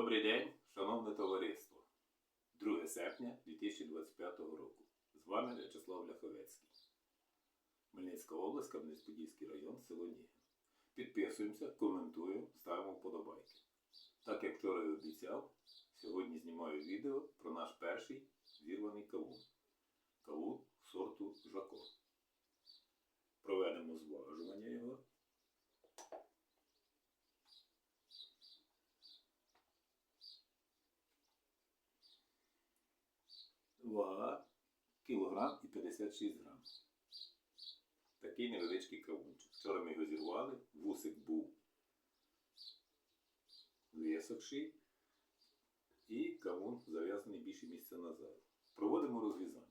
Добрий день, шановне товариство. 2 серпня 2025 року. З вами В'ячеслав Ляховецький. Хмельницька область, Кам'янець-Подільський район, село Нігин. Підписуємося, коментуємо, ставимо вподобайки. Так як вчора і обіцяв, сьогодні знімаю відео про наш перший зірваний кавун. Кавун Вага кілограм і 56 грам. Такий невеличкий кавунчик. Вчора ми його зірвали, вусик був висохший і кавун зав'язаний більше місця назад. Проводимо розрізання.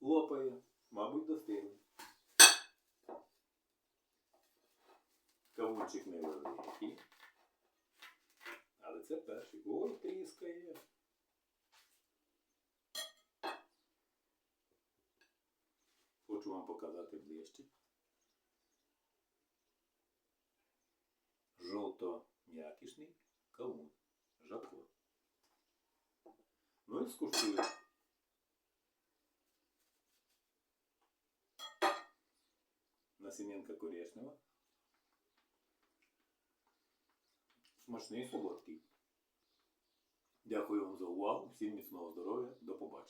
Лопає, мабуть, достигли. Кавунчик невеликий. Але це перший. Ой, тріскає. Хочу вам показати ближче. Жовто-м'якішний кавун. Жако. Ну і скуштую. Насінинка коричнева. Смачний солодкий. Дякую вам за увагу. Всім міцного здоров'я. До побачення.